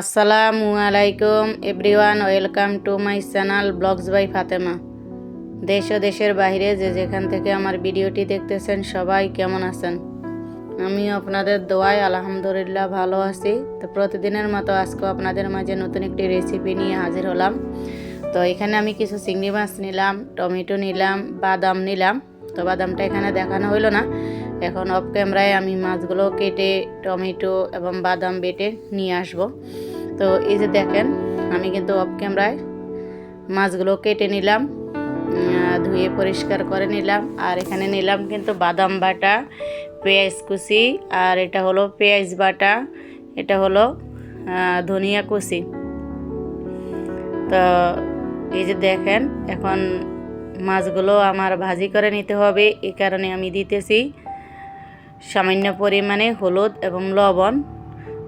আসসালামু আলাইকুম, everyone, welcome to my channel vlogs by Fatema. দেশ ও দেশের বাইরে যে যেখান থেকে আমার ভিডিওটি দেখতেছেন, সবাই কেমন আছেন? আমিও আপনাদের দোয়ায় আলহামদুলিল্লাহ ভালো আছি। তো প্রতিদিনের মতো আজকেও আপনাদের মাঝে নতুন একটি রেসিপি নিয়ে হাজির হলাম। তো এখানে আমি কিছু চিংড়ি মাছ নিলাম, টমেটো নিলাম, বাদাম নিলাম। তো বাদামটা এখানে দেখানো হইল না। এখন অফ ক্যামেরায় আমি মাছগুলো কেটে টমেটো এবং বাদাম বেটে নিয়ে আসব। তো এই যে দেখেন, আমি কিন্তু অফ ক্যামেরায় মাছগুলো কেটে নিলাম ধুয়ে পরিষ্কার করে নিলাম, আর এখানে নিলাম কিন্তু বাদাম বাটা, পেঁয়াজ কুচি, আর এটা হলো পেঁয়াজ বাটা, এটা হলো ধনিয়া কুচি। তো এই যে দেখেন, এখন মাছগুলো আমার ভাজি করে নিতে হবে, এই কারণে আমি দিতেছি সামান্য পরিমাণে হলুদ এবং লবণ।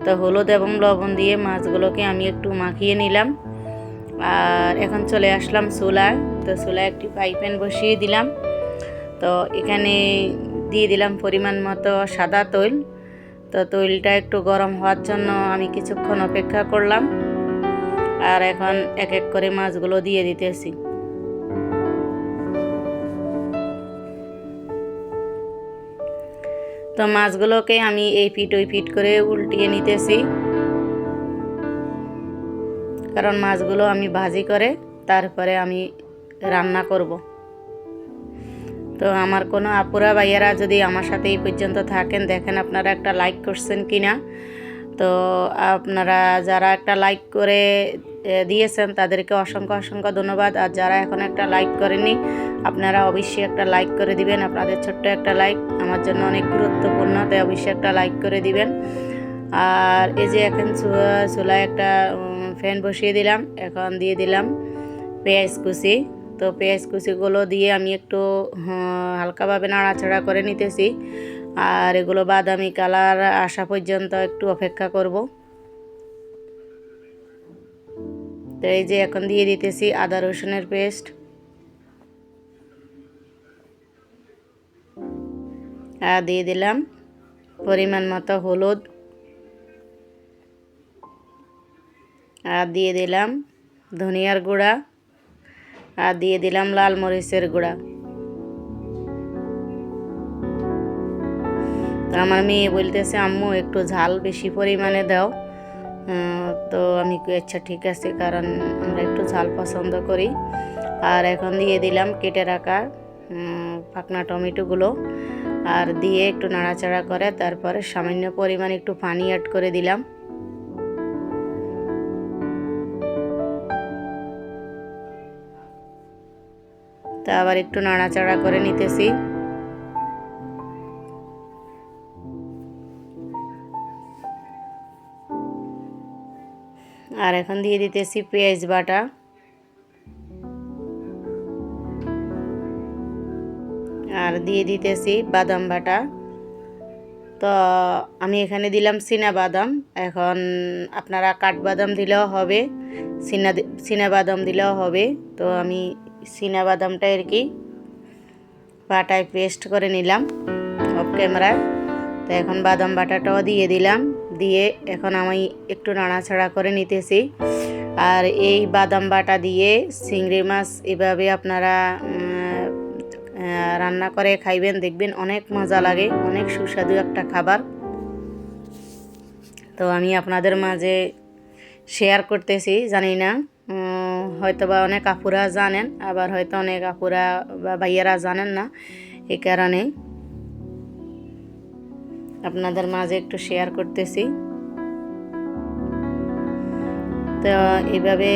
তো হলুদ এবং লবণ দিয়ে মাছগুলোকে আমি একটু মাখিয়ে নিলাম। আর এখন চলে আসলাম চুলায় তো চুলায় একটি ফ্রাই প্যান বসিয়ে দিলাম। তো এখানে দিয়ে দিলাম পরিমাণ মতো সাদা তৈল। তো তৈলটা একটু গরম হওয়ার জন্য আমি কিছুক্ষণ অপেক্ষা করলাম। আর এখন এক এক করে মাছগুলো দিয়ে দিতেছি। তো মাছগুলোকে আমি এই ফিট, ওই ফিট করে উল্টিয়ে নিতেছি। কারণ মাছগুলো আমি ভাজি করে তারপরে আমি রান্না করব। তো আমার কোনো আপুরা ভাইয়ারা যদি আমার সাথে এই পর্যন্ত থাকেন, দেখেন আপনারা একটা লাইক করছেন কি না তো আপনারা যারা একটা লাইক করে দিয়েছেন, তাদেরকে অসংখ্য অসংখ্য ধন্যবাদ। আর যারা এখন একটা লাইক করেনি আপনারা অবশ্যই একটা লাইক করে দিবেন, আপনাদের ছোট্ট একটা লাইক আমার জন্য অনেক গুরুত্বপূর্ণ, তাই অবশ্যই একটা লাইক করে দিবেন। আর এই যে এখন চুলায় একটা ফ্যান বসিয়ে দিলাম, এখন দিয়ে দিলাম পেঁয়াজ কুচি। তো পেঁয়াজ কুচিগুলো দিয়ে আমি একটু হালকাভাবে নাড়াচাড়া করে নিতেছি। আর এগুলো বাদামি কালার আসা পর্যন্ত একটু অপেক্ষা করব। তো এই যে এখন দিয়ে দিতেছি আদা রসুনের পেস্ট। আর দিয়ে দিলাম পরিমাণ মতো হলুদ। আর দিয়ে দিলাম ধনিয়ার গুঁড়া। আর দিয়ে দিলাম লাল মরিচের গুঁড়া। তো আমার মেয়ে বলতেছে, আম্মু, একটু ঝাল বেশি পরিমাণে দাও। তো আমি আচ্ছা ঠিক আছে, কারণ আমরা একটু ঝাল পছন্দ করি। আর এখন দিয়ে দিলাম কেটে রাখা পাকনা টমেটোগুলো। আর দিয়ে একটু নাড়াচাড়া করে তারপরে সামান্য পরিমাণ একটু পানি অ্যাড করে দিলাম। তা আবার একটু নাড়াচাড়া করে নিতেছি। আর এখন দিয়ে দিতেছি পেঁয়াজ বাটা। আর দিয়ে দিতেছি বাদাম বাটা। তো আমি এখানে দিলাম চীনা বাদাম। এখন আপনারা কাঠবাদাম দিলেও হবে চীনা চীনা বাদাম দিলেও হবে। তো আমি চীনা বাদামটা আর কি বাটায় পেস্ট করে নিলাম। অফ ক্যামেরায়। তো এখন বাদাম বাটাটাও দিয়ে দিলাম। দিয়ে এখন আমি একটু নাড়াচাড়া করে নিতেছি। আর এই বাদাম বাটা দিয়ে চিংড়ি মাছ এভাবে আপনারা রান্না করে খাইবেন, দেখবেন অনেক মজা লাগে, অনেক সুস্বাদু একটা খাবার। তো আমি আপনাদের মাঝে শেয়ার করতেছি, জানি না হয়তো বা অনেক আপুরা জানেন, আবার হয়তো অনেক আপুরা বা ভাইয়ারা জানেন না এই কারণে। আপনাদের মাঝে একটু শেয়ার করতেছি। তো এইভাবে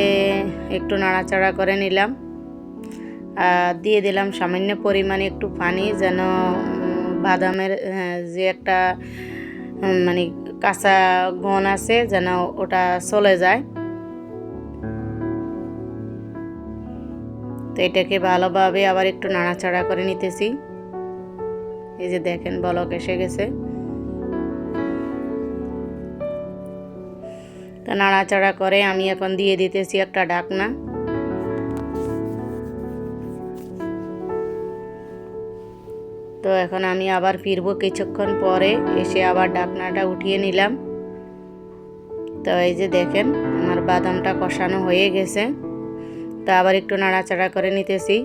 একটু নাড়াচাড়া করে নিলাম। দিয়ে দিলাম সামান্য পরিমাণে একটু পানি যেন বাদামের যে একটা মানে কাঁচা গন আছে যেন ওটা চলে যায়। তো এটাকে ভালোভাবে আবার একটু নাড়াচাড়া করে নিতেছি। এই যে দেখেন বলক এসে গেছে। তো নাড়াচাড়া করে আমি এখন দিয়ে দিতেছি একটা ঢাকনা। তো এখন আমি আবার ফিরবো কিছুক্ষণ পরে, এসে আবার ঢাকনাটা উঠিয়ে নিলাম। তো এই যে দেখেন, আমার বাদামটা কষানো হয়ে গেছে। তো আবার একটু নাড়াচাড়া করে নিতেছি।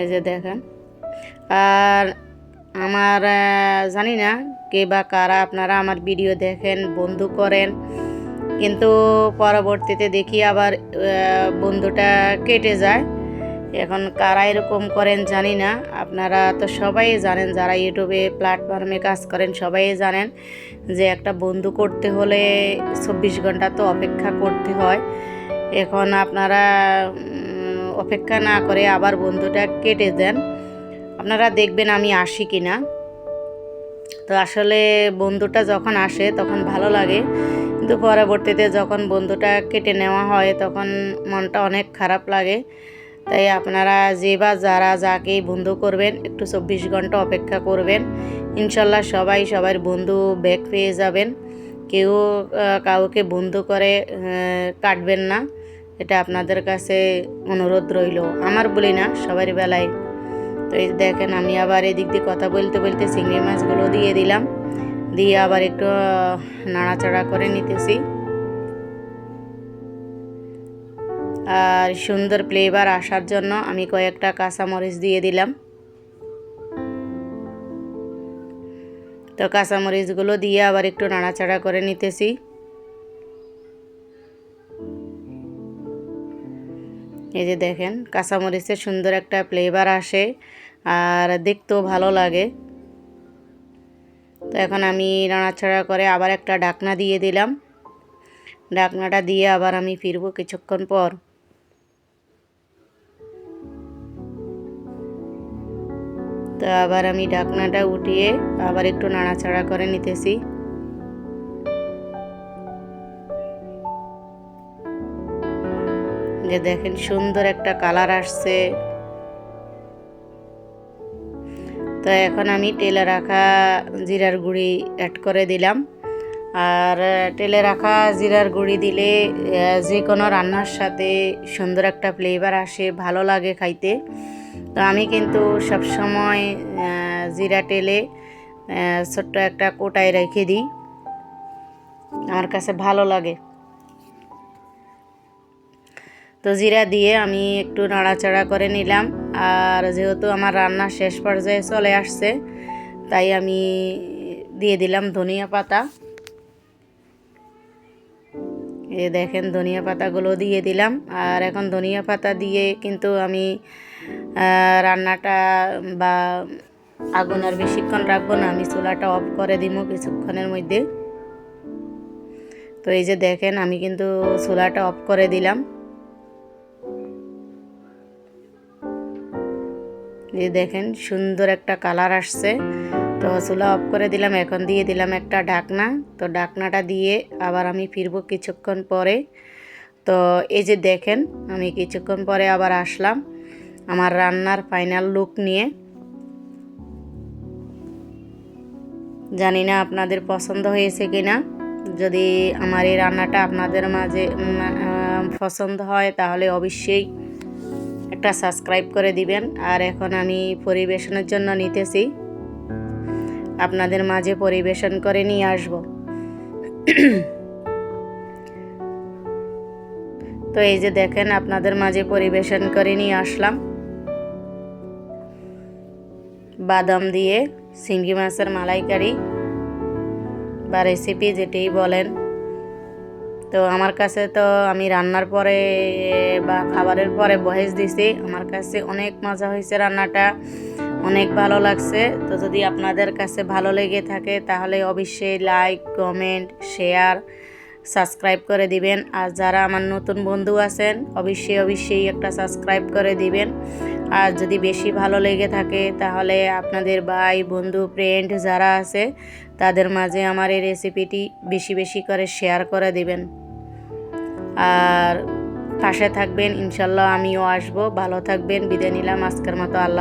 এই যে দেখেন। আর আমার জানি না কে বা কারা, আপনারা আমার ভিডিও দেখেন, বন্ধু করেন। কিন্তু পরবর্তীতে দেখি আবার বন্ধুটা কেটে যায়। এখন কারা এরকম করেন জানি না। আপনারা তো সবাই জানেন, যারা ইউটিউবে প্ল্যাটফর্মে কাজ করেন, সবাই জানেন যে একটা বন্ধু করতে হলে চব্বিশ ঘণ্টা তো অপেক্ষা করতে হয়। এখন আপনারা অপেক্ষা না করে আবার বন্ধুটা কেটে দেন। আপনারা দেখবেন আমি আসি কি না তো আসলে বন্ধুটা যখন আসে তখন ভালো লাগে। কিন্তু পরবর্তীতে যখন বন্ধুটা কেটে নেওয়া হয় তখন মনটা অনেক খারাপ লাগে। তাই আপনারা যে বা যারা যাকেই বন্ধু করবেন একটু চব্বিশ ঘণ্টা অপেক্ষা করবেন। ইনশাল্লাহ সবাই সবার বন্ধু ব্যাক পেয়ে যাবেন। কেউ কাউকে বন্ধু করে কাটবেন না। এটা আপনাদের কাছে অনুরোধ রইল। আমার বলি না, সবার বেলায়। তো এই দেখেন, আমি আবার এদিক দিয়ে কথা বলতে বলতে চিংড়ি মাছগুলো দিয়ে দিলাম। দিয়ে আবার একটু নাড়াচাড়া করে নিতেছি। আর সুন্দর ফ্লেভার আসার জন্য আমি কয়েকটা কাঁচামরিচ দিয়ে দিলাম। তো কাঁচামরিচগুলো দিয়ে আবার একটু নাড়াচাড়া করে নিতেছি। এই যে দেখেন, কাঁচামরিচের সুন্দর একটা ফ্লেভার আসে আর দেখতেও ভালো লাগে। তো এখন আমি নাড়াচাড়া করে আবার একটা ডাকনা দিয়ে দিলাম। ডাকনাটা দিয়ে আবার আমি ফিরবো কিছুক্ষণ পর। তো আবার আমি ডাকনাটা উঠিয়ে আবার একটু নাড়াচাড়া করে নিতেছি। যে দেখেন সুন্দর একটা কালার আসছে। তো এখন আমি তেলে রাখা জিরার গুঁড়ি অ্যাড করে দিলাম। আর তেলে রাখা জিরার গুঁড়ি দিলে যে কোনো রান্নার সাথে সুন্দর একটা ফ্লেভার আসে, ভালো লাগে খাইতে। তো আমি কিন্তু সবসময় জিরা তেলে ছোট্ট একটা কোটায় রেখে দিই। আমার কাছে ভালো লাগে। তো জিরা দিয়ে আমি একটু নাড়াচাড়া করে নিলাম। আর যেহেতু আমার রান্না শেষ পর্যায়ে চলে আসছে, তাই আমি দিয়ে দিলাম ধনিয়া পাতা। এ দেখেন ধনিয়া পাতাগুলো দিয়ে দিলাম। আর এখন ধনিয়া পাতা দিয়ে কিন্তু আমি রান্নাটা বা আগুন আর বেশিক্ষণ রাখব না, আমি চুলাটা অফ করে দিব কিছুক্ষণের মধ্যে। তো এই যে দেখেন আমি কিন্তু চুলাটা অফ করে দিলাম। এই দেখেন, সুন্দর একটা কালার আসছে। তো চুলা অফ করে দিলাম, এখন দিয়ে দিলাম একটা ঢাকনা। তো ঢাকনাটা দিয়ে আবার আমি ফিরবো কিছুক্ষণ পরে। তো এই যে দেখেন, আমি কিছুক্ষণ পরে আবার আসলাম আমার রান্নার ফাইনাল লুক নিয়ে। জানি না আপনাদের পছন্দ হয়েছে কি না যদি আমার এই রান্নাটা আপনাদের মাঝে পছন্দ হয় তাহলে অবশ্যই একটা সাবস্ক্রাইব করে দিবেন। আর এখন আমি পরিবেশনের জন্য নিতেছি। আপনাদের মাঝে পরিবেশন করে নিয়ে আসব। তো এই যে দেখেন, আপনাদের মাঝে পরিবেশন করে নিয়ে আসলাম। বাদাম দিয়ে চিংড়ি মাছের মালাইকারি বা রেসিপি যেটাই বলেন। তো আমার কাছে তো আমি রান্নার পরে বা খাবারের পরে বহেস দিছি। আমার কাছে অনেক মজা হয়েছে রান্নাটা, অনেক ভালো লাগছে। তো যদি আপনাদের কাছে ভালো লেগে থাকে তাহলে অবশ্যই লাইক কমেন্ট শেয়ার সাবস্ক্রাইব করে দিবেন। আর যারা আমার নতুন বন্ধু আছেন, অবশ্যই অবশ্যই একটা সাবস্ক্রাইব করে দিবেন। আর যদি বেশি ভালো লেগে থাকে তাহলে আপনাদের ভাই, বন্ধু ফ্রেন্ড যারা আছে তাদের মাঝে আমার এই রেসিপিটি বেশি বেশি করে শেয়ার করে দিবেন। আর পাশে থাকবেন ইনশাল্লাহ আমিও আসব। ভালো থাকবেন বিদায় নিলাম। আজকের মতো আল্লাহ